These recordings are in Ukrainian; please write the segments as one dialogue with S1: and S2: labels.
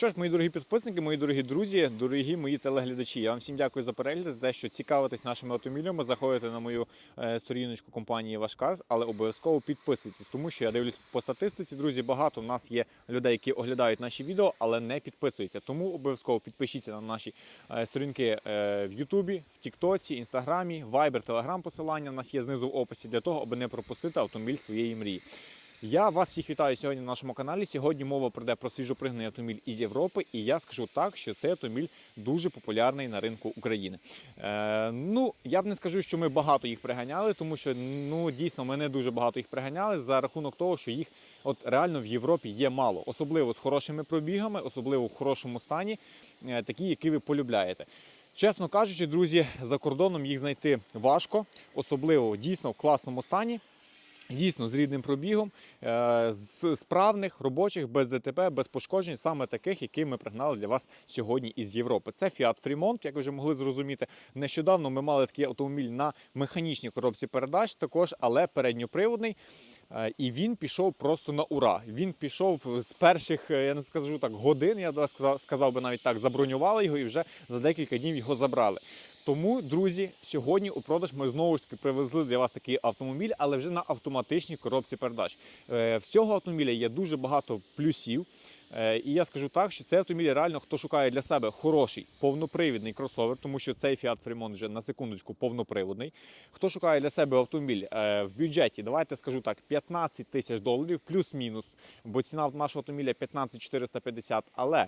S1: Що ж, мої дорогі підписники, мої дорогі друзі, дорогі мої телеглядачі, я вам всім дякую за перегляд, за те, що цікавитесь нашими автомобілями, заходите на мою е, сторіночку компанії Вашкарс, але обов'язково підписуйтесь, тому що я дивлюсь по статистиці, друзі, багато в нас є людей, які оглядають наші відео, але не підписуються. Тому обов'язково підпишіться на наші е, сторінки е, в Ютубі, в Тіктоці, Інстаграмі, Вайбер, Телеграм посилання в нас є знизу в описі для того, аби не пропустити автомобіль своєї мрії. Я вас всіх вітаю сьогодні на нашому каналі. Сьогодні мова пройде про свіжопригнаний автомобіль із Європи, і я скажу так, що цей автомобіль дуже популярний на ринку України. Е, ну, я б не скажу, що ми багато їх приганяли, тому що ну дійсно ми не дуже багато їх приганяли за рахунок того, що їх от реально в Європі є мало, особливо з хорошими пробігами, особливо в хорошому стані, е, такі, які ви полюбляєте. Чесно кажучи, друзі, за кордоном їх знайти важко, особливо дійсно в класному стані. Дійсно, з рідним пробігом, е, з справних, робочих, без ДТП, без пошкоджень, саме таких, які ми пригнали для вас сьогодні із Європи. Це Fiat Fremont, як ви вже могли зрозуміти. Нещодавно ми мали такий автомобіль на механічній коробці передач, також, але передньоприводний. Е, І він пішов просто на ура. Він пішов з перших, е, я не скажу так, годин. Я сказав, сказав би навіть так, забронювали його і вже за декілька днів його забрали. Тому, друзі, сьогодні у продаж ми знову ж таки привезли для вас такий автомобіль, але вже на автоматичній коробці передач. Всього автомобіля є дуже багато плюсів. Е, І я скажу так, що цей автомобіль реально хто шукає для себе хороший повнопривідний кросовер, тому що цей Fiat Fremont вже на секундочку повноприводний. Хто шукає для себе автомобіль е, в бюджеті, давайте скажу так, 15 тисяч доларів плюс-мінус, бо ціна нашого автомобіля 15 450. Але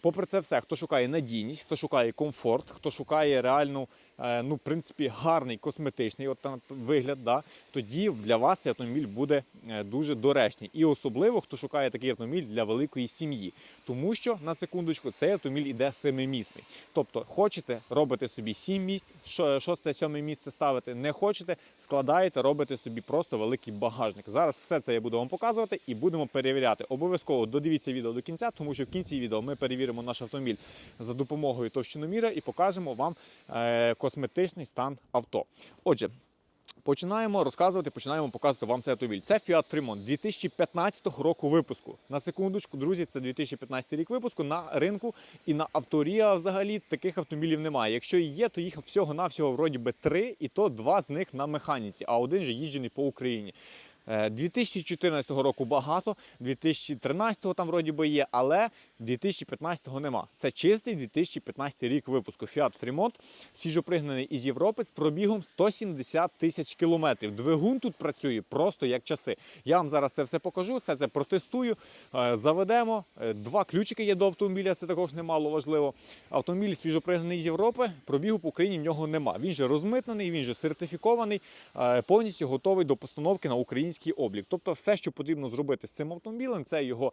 S1: попри це все, хто шукає надійність, хто шукає комфорт, хто шукає реальну, ну, в принципі, гарний косметичний от, вигляд, да, тоді для вас цей автомобіль буде е, дуже доречний. І особливо, хто шукає такий автомобіль для великої сім'ї. Тому що, на секундочку, цей автомобіль іде семимісний. Тобто, хочете, робите собі 7 місць, шосте, сьоме місце ставите, не хочете, складаєте, робите собі просто великий багажник. Зараз все це я буду вам показувати і будемо перевіряти. Обов'язково додивіться відео до кінця, тому що в кінці відео ми перевіримо наш автомобіль за допомогою товщиноміра і покажемо вам е, косметичний стан авто. Отже, Починаємо розказувати, починаємо показувати вам цей автомобіль. Це Fiat Fremont 2015 року випуску. На секундочку, друзі, це 2015 рік випуску на ринку і на авторія взагалі таких автомобілів немає. Якщо і є, то їх всього-навсього вроді би три, і то два з них на механіці, а один же їжджений по Україні. Е, 2014 року багато, 2013 там вроді би є, але 2015 нема. Це чистий 2015 рік випуску. Fiat Fremont, свіжопригнаний із Європи з пробігом 170 тисяч кілометрів. Двигун тут працює просто як часи. Я вам зараз це все покажу, все це протестую, е, заведемо. Е, Два ключики є до автомобіля, це також немало важливо. Автомобіль свіжопригнаний з Європи, пробігу по Україні в нього нема. Він же розмитнений, він же сертифікований, е, повністю готовий до постановки на український облік. Тобто, все, що потрібно зробити з цим автомобілем, це його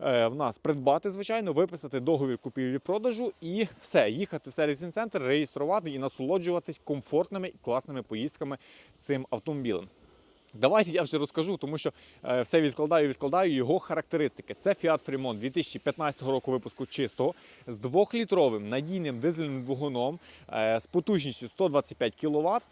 S1: е, в нас придбати, звичайно, виписати договір купівлі-продажу і все, їхати в сервісний центр, реєструвати і насолоджуватись комфортними і класними поїздками цим автомобілем. Давайте я вже розкажу, тому що е, все відкладаю, відкладаю його характеристики. Це Fiat Fremont 2015 року випуску чистого з двохлітровим надійним дизельним двигуном е, з потужністю 125 кВт.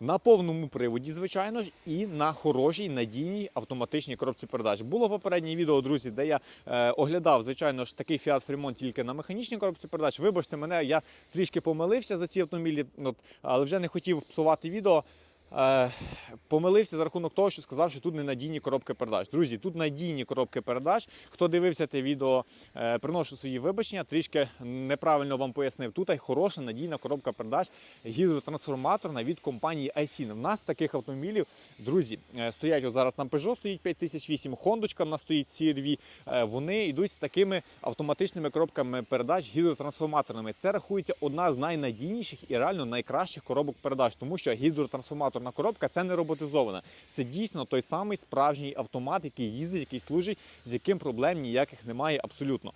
S1: На повному приводі, звичайно ж, і на хорошій надійній автоматичній коробці передач. Було попереднє відео, друзі, де я е, оглядав, звичайно ж, такий Fiat Fremont тільки на механічній коробці передач. Вибачте мене, я трішки помилився за ці автомобілі, от, але вже не хотів псувати відео. Е, помилився за рахунок того, що сказав, що тут ненадійні коробки передач. Друзі, тут надійні коробки передач. Хто дивився те відео, е, приношу свої вибачення, трішки неправильно вам пояснив. Тут хороша надійна коробка передач гідротрансформаторна від компанії iSIN. У нас таких автомобілів, друзі, е, стоять ось зараз на Peugeot стоїть 5008, Хондочка в нас стоїть CRV. Вони йдуть з такими автоматичними коробками передач гідротрансформаторними. Це рахується одна з найнадійніших і реально найкращих коробок передач, тому що гідротрансформаторна коробка це не роботизована. Це дійсно той самий справжній автомат, який їздить, який служить, з яким проблем ніяких немає абсолютно.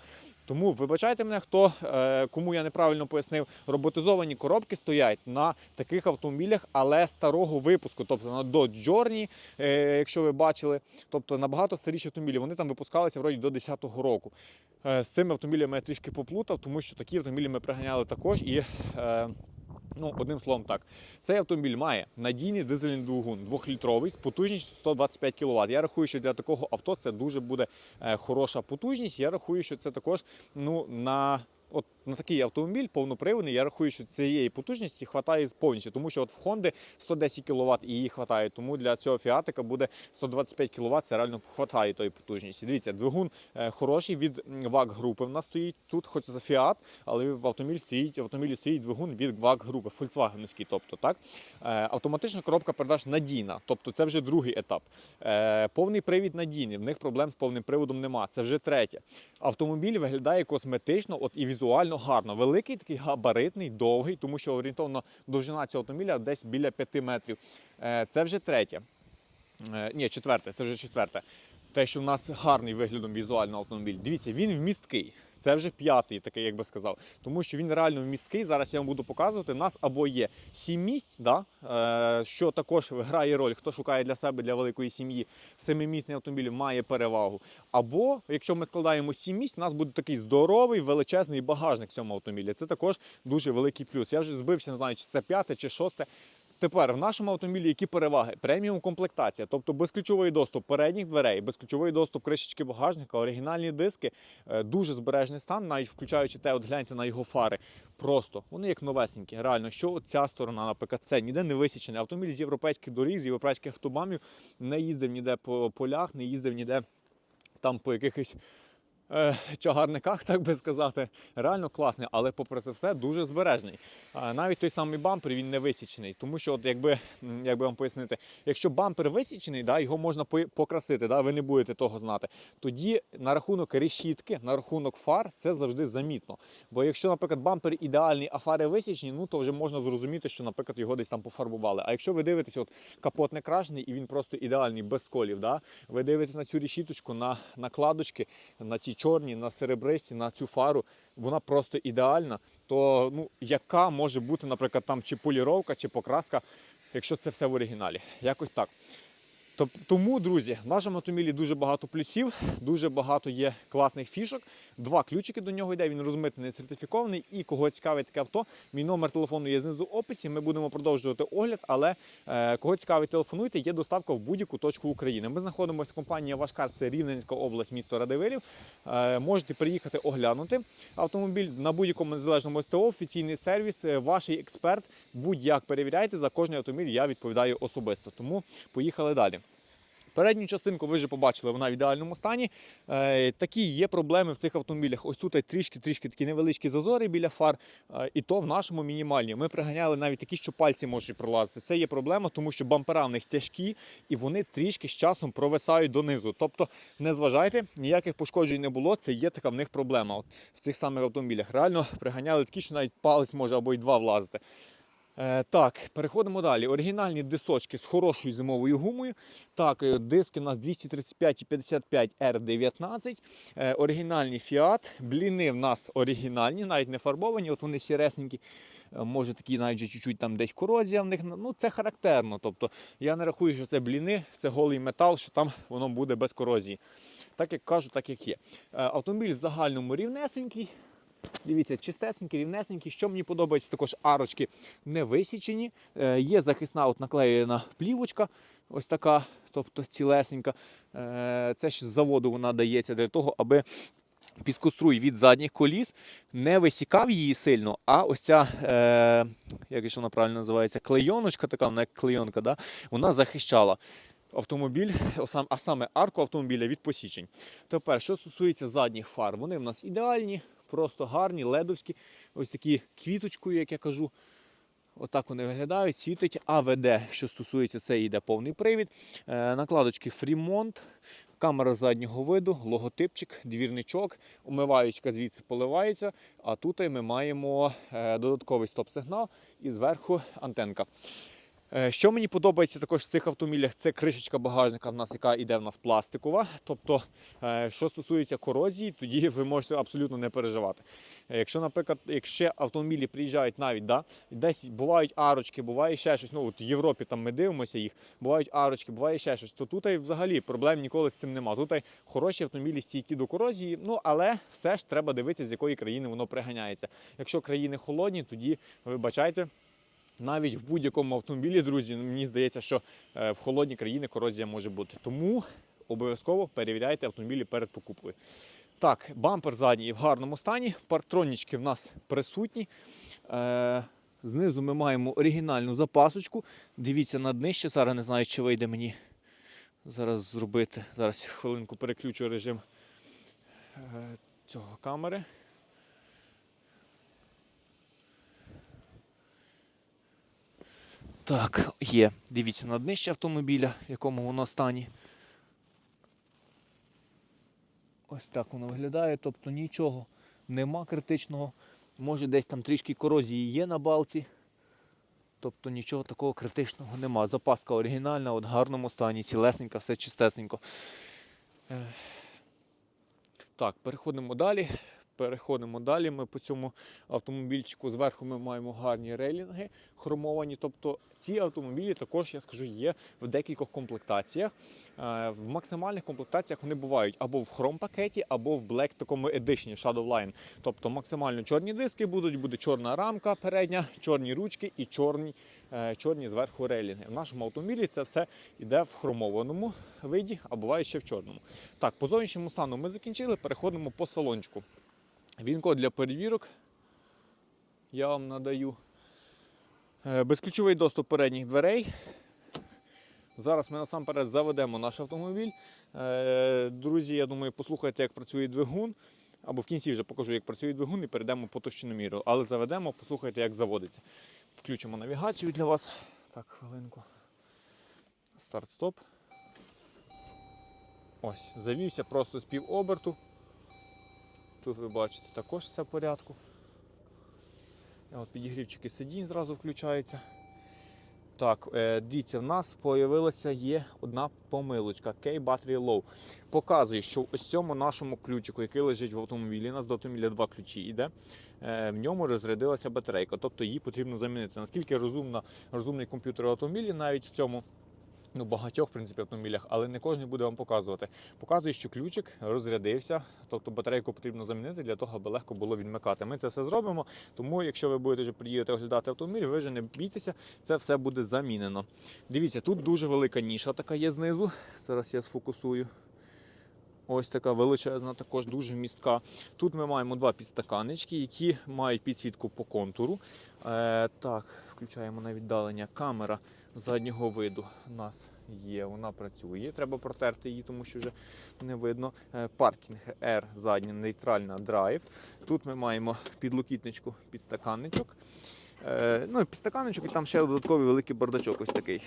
S1: Тому вибачайте мене, хто е, кому я неправильно пояснив, роботизовані коробки стоять на таких автомобілях, але старого випуску, тобто на Dodge Journey, е, якщо ви бачили, тобто набагато старіші автомобілі. Вони там випускалися вроді до 10-го року. Е, з цими автомобілями я трішки поплутав, тому що такі автомобілі ми приганяли також і. Ну, одним словом, так. Цей автомобіль має надійний дизельний двигун, 2-літровий з потужністю 125 кВт. Я рахую, що для такого авто це дуже буде е, хороша потужність. Я рахую, що це також ну, на. От на такий автомобіль повноприводний, я рахую, що цієї потужності вистачає повністю, тому що от в Honda 110 кВт і її вистачає. Тому для цього фіатика буде 125 кВт, це реально вистачає тої потужності. Дивіться, двигун е, хороший від ВАГ групи. В нас стоїть тут, хоч це Фіат, але в автомобілі стоїть в автомобілі стоїть двигун від ВАГ групи, Volkswagenівський. Тобто так Е, автоматична коробка передач надійна, тобто це вже другий етап. Е, Повний привід надійний. В них проблем з повним приводом нема. Це вже третє. Автомобіль виглядає косметично, от і візуально гарно. Великий, такий габаритний, довгий, тому що орієнтовно довжина цього автомобіля десь біля 5 метрів. Е, Це вже третє. Е, Ні, четверте, це вже четверте. Те, що в нас гарний виглядом візуально автомобіль. Дивіться, він вмісткий. Це вже п'ятий, такий, як би сказав. Тому що він реально вмісткий. Зараз я вам буду показувати. У нас або є сім місць, да? е, що також грає роль, хто шукає для себе для великої сім'ї. Семимісний автомобіль має перевагу. Або, якщо ми складаємо сім місць, у нас буде такий здоровий, величезний багажник в цьому автомобілі. Це також дуже великий плюс. Я вже збився, не знаю, чи це п'яте чи шосте. Тепер в нашому автомобілі які переваги? Преміум комплектація, тобто безключовий доступ передніх дверей, безключовий доступ кришечки багажника, оригінальні диски, е, дуже збережний стан, навіть включаючи те, от гляньте на його фари. Просто вони як новесенькі. Реально, що ця сторона, наприклад, це ніде не висічений. Автомобіль з європейських доріг, з європейських автобамів не їздив ніде по полях, не їздив ніде там по якихось чагарниках, так би сказати, реально класний, але попри це все дуже збережний. Навіть той самий бампер він не висічений, тому що, от якби, якби вам пояснити, якщо бампер висічений, да, його можна покрасити, да, ви не будете того знати. Тоді на рахунок решітки, на рахунок фар, це завжди замітно. Бо якщо, наприклад, бампер ідеальний, а фари висічені, ну то вже можна зрозуміти, що, наприклад, його десь там пофарбували. А якщо ви дивитесь, от капот не крашений і він просто ідеальний, без сколів, да, ви дивитесь на цю решіточку, на накладочки, на ці чорні, на серебристі, на цю фару, вона просто ідеальна. То ну, яка може бути, наприклад, там чи поліровка, чи покраска, якщо це все в оригіналі? Якось так. Тому, друзі, в нашому автомобілі дуже багато плюсів, дуже багато є класних фішок. Два ключики до нього йде, він розмитнений, сертифікований. І кого цікавить таке авто, мій номер телефону є знизу в описі. Ми будемо продовжувати огляд, але е, кого цікавить, телефонуйте, є доставка в будь-яку точку України. Ми знаходимося в компанії Вашкар, це Рівненська область, місто Радивилів. Е, можете приїхати оглянути автомобіль на будь-якому незалежному СТО, офіційний сервіс, е, ваш експерт. Будь-як перевіряйте, за кожний автомобіль я відповідаю особисто. Тому поїхали далі. Передню частинку ви вже побачили, вона в ідеальному стані. Е, такі є проблеми в цих автомобілях. Ось тут трішки-трішки такі невеличкі зазори біля фар, е, і то в нашому мінімальні. Ми приганяли навіть такі, що пальці можуть пролазити. Це є проблема, тому що бампера в них тяжкі і вони трішки з часом провисають донизу. Тобто, не зважайте, ніяких пошкоджень не було. Це є така в них проблема. От в цих самих автомобілях. Реально приганяли такі, що навіть палець може або й два влазити. Е, так, переходимо далі. Оригінальні дисочки з хорошою зимовою гумою. Так, е, диски у нас 235 і 55 R19. Е, оригінальний Fiat. Бліни в нас оригінальні, навіть не фарбовані, от вони сіресенькі. Може такі навіть чуть-чуть там десь корозія в них. Ну це характерно. Тобто я не рахую, що це бліни, це голий метал, що там воно буде без корозії. Так як кажу, так як є. Автомобіль в загальному рівнесенький. Дивіться, чистесенький, рівнесенький. Що мені подобається, також арочки не висічені. Е, є захисна от наклеєна плівочка, ось така, тобто цілесенька. Е, це ж з заводу вона дається для того, аби піскоструй від задніх коліс не висікав її сильно, а ось ця, е, як вона правильно називається, клейоночка, така вона як клейонка, да? вона захищала. Автомобіль, а саме арку автомобіля від посічень. Тепер, що стосується задніх фар, вони в нас ідеальні, просто гарні, ледовські, ось такі квіточкою, як я кажу. Отак вони виглядають, світить АВД, що стосується, це йде повний привід. Е, накладочки Фрімонт, камера заднього виду, логотипчик, двірничок, умиваючка звідси поливається. А тут ми маємо е, додатковий стоп-сигнал і зверху антенка. Е, Що мені подобається також в цих автомобілях, це кришечка багажника в нас, яка йде в нас пластикова. Тобто, е, що стосується корозії, тоді ви можете абсолютно не переживати. Е, Якщо, наприклад, якщо автомобілі приїжджають навіть, да, десь бувають арочки, буває ще щось. Ну от в Європі там ми дивимося їх, бувають арочки, буває ще щось. То тут взагалі проблем ніколи з цим нема. Тут хороші автомобілі стійкі до корозії. Ну але все ж треба дивитися, з якої країни воно приганяється. Якщо країни холодні, тоді вибачайте. Навіть в будь-якому автомобілі, друзі, ну, мені здається, що е, в холодні країни корозія може бути. Тому обов'язково перевіряйте автомобілі перед покупкою. Так, бампер задній в гарному стані, партронічки в нас присутні. Е, знизу ми маємо оригінальну запасочку. Дивіться на днище. Зараз не знаю, чи вийде мені зараз зробити. Зараз хвилинку переключу режим е, цього камери. Так, є. Дивіться на днище автомобіля, в якому воно стані. Ось так воно виглядає, тобто нічого нема критичного. Може десь там трішки корозії є на балці. Тобто нічого такого критичного нема. Запаска оригінальна, от в гарному стані, цілесенька, все чистесенько. Так, переходимо далі. Переходимо далі. Ми по цьому автомобільчику зверху ми маємо гарні рейлінги хромовані. Тобто ці автомобілі також, я скажу, є в декількох комплектаціях. Е, В максимальних комплектаціях вони бувають або в хром пакеті, або в Black такому едишні Shadow Line. Тобто максимально чорні диски будуть, буде чорна рамка передня, чорні ручки і чорні, е, чорні зверху рейлінги. В нашому автомобілі це все йде в хромованому виді, а буває ще в чорному. Так, по зовнішньому стану ми закінчили, переходимо по салончику. Він код для перевірок. Я вам надаю Е, безключовий доступ передніх дверей. Зараз ми насамперед заведемо наш автомобіль. Е, Друзі, я думаю, послухайте, як працює двигун. Або в кінці вже покажу, як працює двигун, і перейдемо по товщиноміру. Але заведемо, послухайте, як заводиться. Включимо навігацію для вас. Так, хвилинку. Старт-стоп. Ось, завівся просто з півоберту. Тут ви бачите, також все в порядку. От підігрівчики сидінь зразу включаються. Так, е, дивіться, в нас з'явилася є одна помилочка K Battery Low. Показує, що ось цьому нашому ключику, який лежить в автомобілі, у нас до автомобіля два ключі йде, е, в ньому розрядилася батарейка, тобто її потрібно замінити. Наскільки розумна, розумний комп'ютер в автомобілі, навіть в цьому ну, багатьох в принципі, автомобілях, але не кожен буде вам показувати. Показує, що ключик розрядився, тобто батарейку потрібно замінити для того, аби легко було відмикати. Ми це все зробимо, тому якщо ви будете вже приїдати оглядати автомобіль, ви вже не бійтеся, це все буде замінено. Дивіться, тут дуже велика ніша така є знизу. Зараз я сфокусую. Ось така величезна, також дуже містка. Тут ми маємо два підстаканнички, які мають підсвітку по контуру. Е, так, включаємо на віддалення. Камера заднього виду у нас є, вона працює. Треба протерти її, тому що вже не видно. Е, паркінг R задня, нейтральна драйв. Тут ми маємо підлокітничку, підстаканничок. Е, ну підстаканничок, і там ще додатковий великий бардачок ось такий.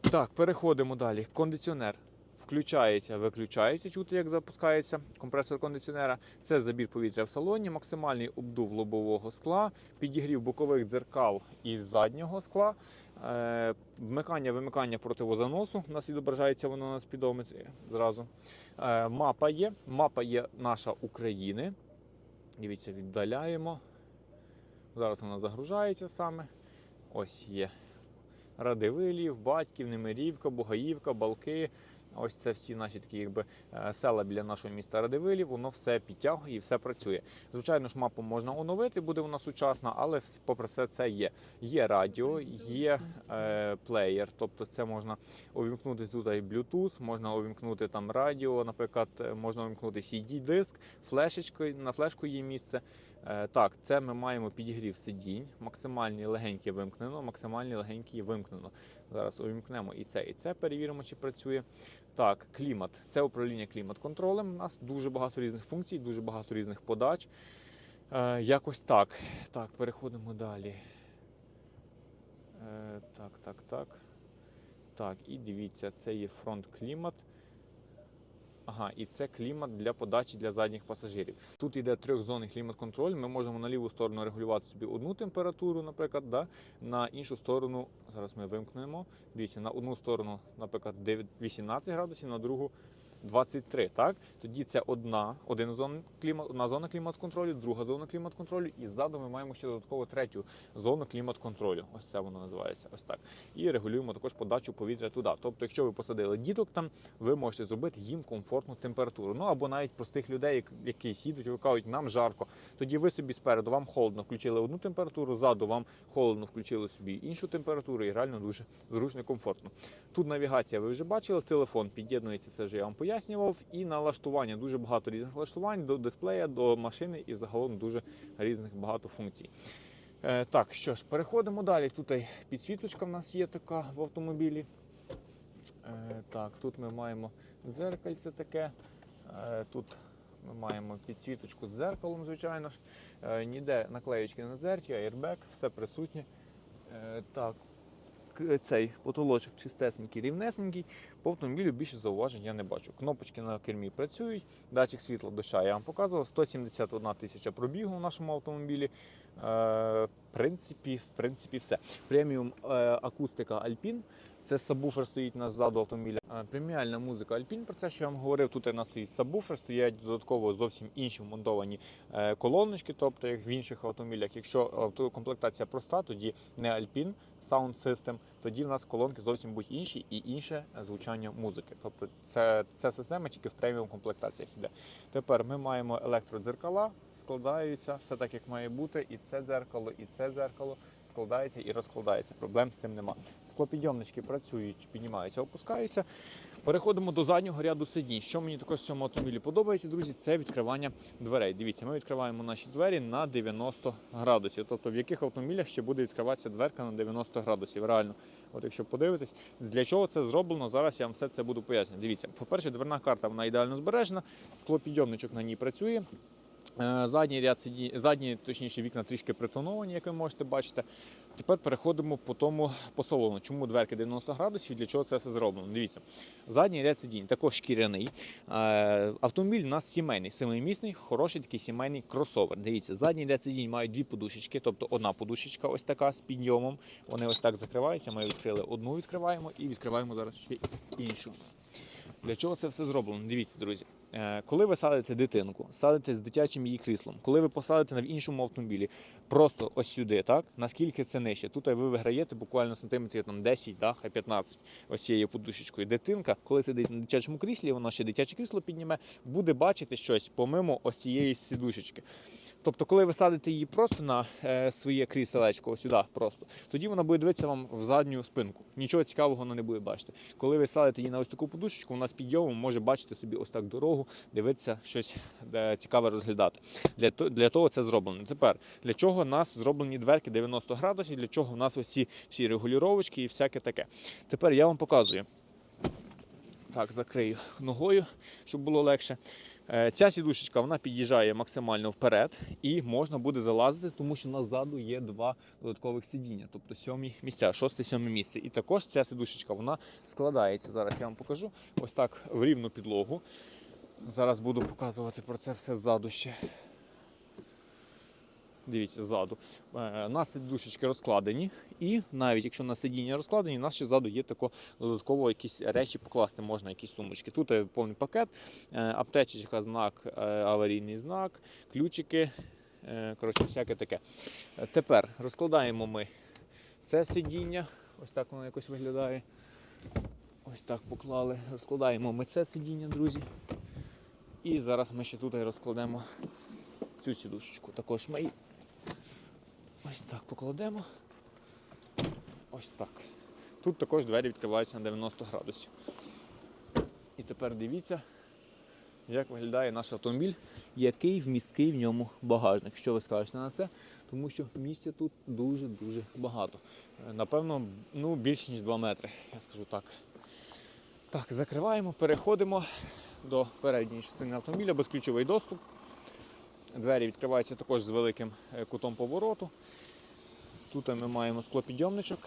S1: Так, переходимо далі. Кондиціонер включається, виключається, чути, як запускається компресор кондиціонера. Це забір повітря в салоні, максимальний обдув лобового скла, підігрів бокових дзеркал і заднього скла, е, вмикання вимикання противозаносу. У нас відображається воно на спідометрі зразу. Е, мапа є. Мапа є наша України. Дивіться, віддаляємо. Зараз вона загружається саме. Ось є. Радивилів, Батьків, Немирівка, Бугаївка, Балки. Ось це всі наші такі якби е, села біля нашого міста Радивилів, воно все підтягує і все працює. Звичайно ж, мапу можна оновити, буде вона сучасна, але попри все це є. Є радіо, є е, плеєр, тобто це можна увімкнути тут і Bluetooth, можна увімкнути там радіо, наприклад, е, можна увімкнути CD-диск, флешечку, на флешку є місце. Е, так, це ми маємо підігрів сидінь, максимальні легенькі вимкнено, максимальні легенькі вимкнено. Зараз увімкнемо і це, і це перевіримо, чи працює. Так, клімат. Це управління клімат-контролем. У нас дуже багато різних функцій, дуже багато різних подач. Е, якось так. Так, переходимо далі. Е, так, так, так. Так, і дивіться, це є фронт клімат. Ага, і це клімат для подачі для задніх пасажирів. Тут йде трьохзонний клімат-контроль. Ми можемо на ліву сторону регулювати собі одну температуру, наприклад, да? на іншу сторону, зараз ми вимкнемо. Дивіться, на одну сторону, наприклад, 9 18 градусів, на другу 23, так? Тоді це одна, один зона клімат, одна зона клімат-контролю, друга зона клімат-контролю, і ззаду ми маємо ще додатково третю зону клімат-контролю. Ось це воно називається. Ось так. І регулюємо також подачу повітря туди. Тобто, якщо ви посадили діток там, ви можете зробити їм комфортну температуру. Ну або навіть простих людей, які їдуть, і кажуть, нам жарко. Тоді ви собі спереду вам холодно включили одну температуру, ззаду вам холодно включили собі іншу температуру, і реально дуже зручно і комфортно. Тут навігація, ви вже бачили, телефон під'єднується, це вже я вам пояснював. І налаштування дуже багато різних налаштувань до дисплея, до машини і загалом дуже різних багато функцій. Е, так, що ж, переходимо далі. Тут підсвіточка в нас є така в автомобілі. Е, так, тут ми маємо дзеркальце таке. Е, тут ми маємо підсвіточку з дзеркалом, звичайно ж. Ніде наклеєчки не здерті, аербек, все присутнє. Так, цей потолочок чистесенький, рівнесенький. По автомобілю більше зауважень я не бачу. Кнопочки на кермі працюють, датчик світла душа я вам показував. 171 тисяча пробігу в нашому автомобілі. Е, в, принципі, в принципі, все. Преміум е, акустика Alpine. Це сабвуфер стоїть у нас ззаду автомобіля. Е, Преміальна музика Alpine, про це що я вам говорив. Тут у нас стоїть сабвуфер, стоять додатково зовсім інші вмонтовані е, колоночки, тобто як в інших автомобілях. Якщо автокомплектація проста, тоді не Alpine Sound System, тоді в нас колонки зовсім будуть інші і інше звучання музики. Тобто це, ця система тільки в преміум комплектаціях йде. Тепер ми маємо електродзеркала, складаються, все так як має бути. І це дзеркало, і це дзеркало складається і розкладається. Проблем з цим нема. Склопідйомнички працюють, піднімаються, опускаються. Переходимо до заднього ряду сидінь. Що мені також в цьому автомобілі подобається, друзі, це відкривання дверей. Дивіться, ми відкриваємо наші двері на 90 градусів. Тобто в яких автомобілях ще буде відкриватися дверка на 90 градусів. Реально, от якщо подивитись, для чого це зроблено, зараз я вам все це буду пояснювати. Дивіться, по-перше, дверна карта вона ідеально збережена, склопідйомничок на ній працює. Е, Задній ряд сиді... задні, точніше, вікна трішки притоновані, як ви можете бачити. Тепер переходимо по тому по. Чому дверки 90 градусів? Для чого це все зроблено? Дивіться, задній ряд сидінь також шкіряний. Е, Автомобіль у нас сімейний, семимісний, хороший такий сімейний кросовер. Дивіться, задній ряд сидінь мають дві подушечки, тобто одна подушечка ось така з підйомом. Вони ось так закриваються. Ми відкрили одну, відкриваємо і відкриваємо зараз ще іншу. Для чого це все зроблено? Дивіться, друзі. Е, Коли ви садите дитинку, садите з дитячим її кріслом, коли ви посадите на в іншому автомобілі, просто ось сюди, так наскільки це нижче? Тут ви виграєте буквально сантиметрів там 10, да, хай 15 ось цією подушечкою. Дитинка, коли сидить на дитячому кріслі, вона ще дитяче крісло підніме, буде бачити щось помимо ось цієї сідушечки. Тобто, коли ви садите її просто на е, своє кріселечко, сюди просто, тоді вона буде дивитися вам в задню спинку. Нічого цікавого вона не буде бачити. Коли ви садите її на ось таку подушечку, вона з підйомом може бачити собі ось так дорогу, дивитися щось е, цікаве розглядати. Для, для того це зроблено. Тепер для чого у нас зроблені дверки 90 градусів, для чого в нас ось ці всі регулюровочки і всяке таке. Тепер я вам показую. Так, закрию ногою, щоб було легше. Е, Ця сідушечка вона під'їжджає максимально вперед і можна буде залазити, тому що назаду є два додаткових сидіння, тобто сьомі місця, шосте сьоме місце. І також ця сідушечка вона складається. Зараз я вам покажу ось так в рівну підлогу. Зараз буду показувати про це все ззаду ще. Дивіться, ззаду. Е, У нас душечки розкладені, і навіть якщо на сидіння розкладені, у нас ще ззаду є тако додатково якісь речі покласти можна, якісь сумочки. Тут є повний пакет, е, аптечечка, знак, е, аварійний знак, ключики, е, коротше, всяке таке. Е, Тепер розкладаємо ми це сидіння. Ось так воно якось виглядає. Ось так поклали. Розкладаємо ми це сидіння, друзі. І зараз ми ще тут розкладемо цю сідушечку. Також ми ось так покладемо. Ось так. Тут також двері відкриваються на 90 градусів. І тепер дивіться, як виглядає наш автомобіль, який вмісткий в ньому багажник. Що ви скажете на це? Тому що місця тут дуже-дуже багато. Напевно, ну, більше ніж 2 метри, я скажу так. Так, закриваємо, переходимо до передньої частини автомобіля, безключовий доступ. Двері відкриваються також з великим е, кутом повороту. Тут ми маємо склопідйомничок.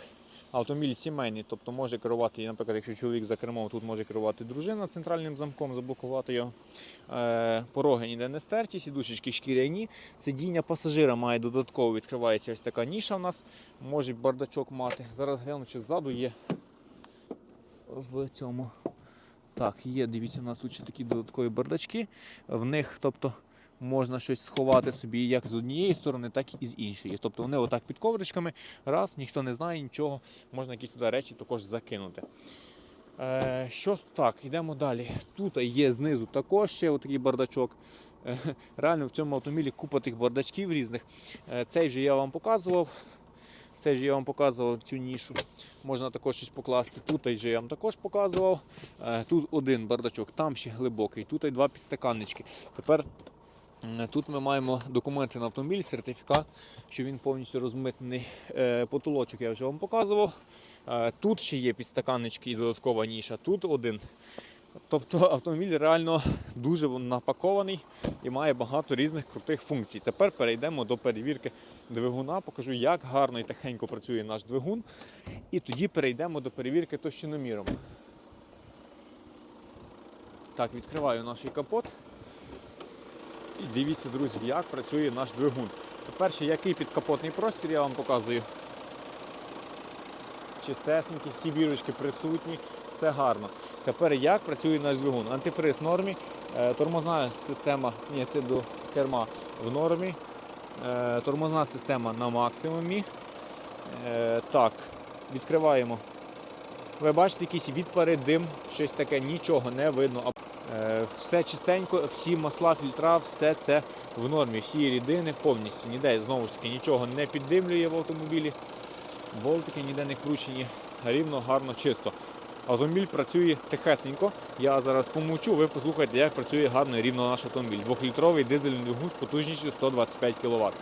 S1: Автомобіль сімейний, тобто може керувати, наприклад, якщо чоловік за кермом, тут може керувати дружина центральним замком, заблокувати його. Е, пороги ніде не стерті, сідушечки шкіряні. Сидіння пасажира має додатково відкривається ось така ніша в нас, може бардачок мати. Зараз гляну, чи ззаду є в цьому Так, є, дивіться, у нас тут ще такі додаткові бардачки. В них, тобто, можна щось сховати собі як з однієї сторони, так і з іншої. Тобто вони отак під ковричками, раз, ніхто не знає нічого, можна якісь туди речі також закинути. Е, що так, йдемо далі. Тут є знизу також ще отакий бардачок. Е, реально в цьому автомобілі купа тих бардачків різних. Е, цей вже я вам показував. Цей же я вам показував цю нішу. Можна також щось покласти. Тут же я вам також показував. Е, Тут один бардачок, там ще глибокий, тут два підстаканнички. Тепер тут ми маємо документи на автомобіль, сертифікат, що він повністю розмитнений. Е, Потолочок я вже вам показував. Е, Тут ще є підстаканнички і додаткова ніша. Тут один. Тобто автомобіль реально дуже напакований і має багато різних крутих функцій. Тепер перейдемо до перевірки двигуна, покажу, як гарно і тихенько працює наш двигун. І тоді перейдемо до перевірки товщиноміром. Так, відкриваю наш капот. І дивіться, друзі, як працює наш двигун. По-перше, який підкапотний простір я вам показую. Чистесенький, всі бірочки присутні, все гарно. Тепер як працює наш двигун? Антифриз в нормі, е, тормозна система, ні, це до керма в нормі, е, тормозна система на максимумі. Е, Так, відкриваємо. Ви бачите якийсь відпари, дим, щось таке, нічого не видно. Е, Все чистенько, всі масла, фільтра, все це в нормі. Всі рідини повністю. Ніде знову ж таки нічого не піддимлює в автомобілі. Болтики ніде не кручені, рівно, гарно, чисто. Автомобіль працює тихесенько. Я зараз помовчу, ви послухайте, як працює гарно і рівно наш автомобіль. Двохлітровий дизельний двигун з потужністю 125 кВт.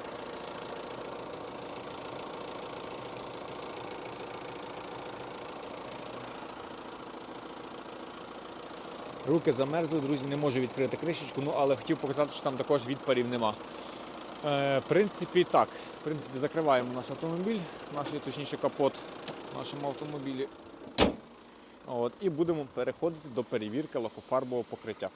S1: Руки замерзли, друзі, не можу відкрити кришечку, ну але хотів показати, що там також відпарів нема. Е, в принципі, так. В принципі, закриваємо наш автомобіль, наш, точніше капот в нашому автомобілі. От, і будемо переходити до перевірки лакофарбового покриття.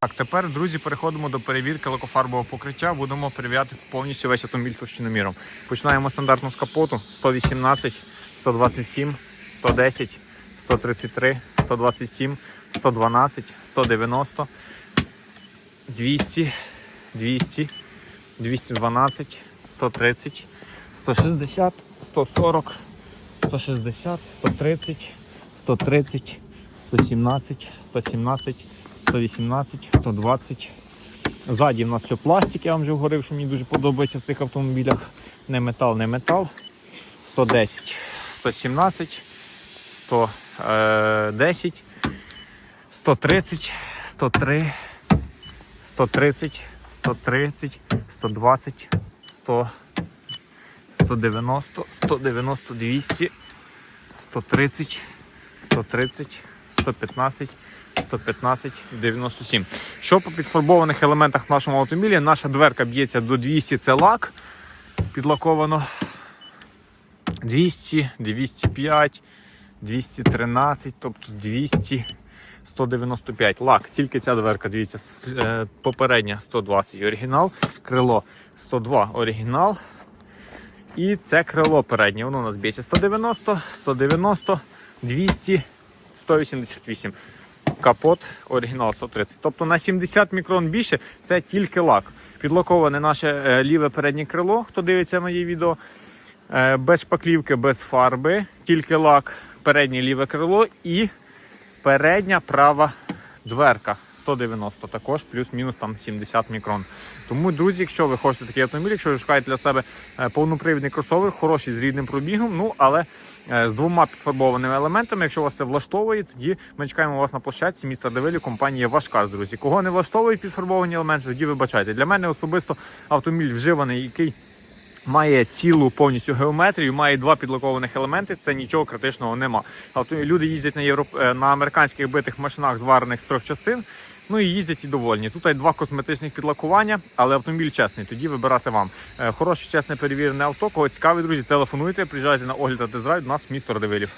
S1: Так, тепер, друзі, переходимо до перевірки лакофарбового покриття. Будемо перевіряти повністю весь автомобіль товщиноміром. Починаємо стандартно з капоту 118, 127, 110, 133, 127, 112, 190, 200, 200, 212, 130, 160, 140, 160, 130, 130, 117, 117, 118, 120. Ззаді в нас ще пластик, я вам вже говорив, що мені дуже подобається в цих автомобілях. Не метал, не метал. 110, 117, 110, 130, 103, 130, 130, 120, 100, 190, 190, 200, 130, 130, 115, 115, 97. Що по підфарбованих елементах в нашому автомобілі? Наша дверка б'ється до 200, це лак. Підлаковано 200, 205, 213, тобто 200, 195. Лак. Тільки ця дверка, дивіться, е, попередня 120 оригінал, крило 102 оригінал. І це крило переднє. Воно у нас б'ється 190, 190, 200, 188. Капот оригінал 130. Тобто на 70 мікрон більше це тільки лак. Підлаковане наше е, ліве переднє крило, хто дивиться мої відео. Е, Без шпаклівки, без фарби, тільки лак, переднє ліве крило і передня права дверка 190, також плюс-мінус там 70 мікрон. Тому, друзі, якщо ви хочете такий автомобіль, якщо ви шукаєте для себе е, повнопривідний кросовер, хороший з рідним пробігом, ну але е, з двома підфарбованими елементами, якщо вас це влаштовує, тоді ми чекаємо вас на площадці міста Девилі, компанії Вашкар, друзі. Кого не влаштовує підфарбовані елементи, тоді вибачайте. Для мене особисто автомобіль вживаний, який має цілу повністю геометрію, має два підлокованих елементи. Це нічого критичного нема. Авто люди їздять на європ... е, на американських битих машинах, зварених з трьох частин. Ну і їздять і довольні. Тут два косметичних підлакування, але автомобіль чесний. Тоді вибирати вам. Е, Хороше, чесне перевірене авто. Кого цікаві, друзі, телефонуйте, приїжджайте на огляд та тест-драйв до нас місто Радивилів.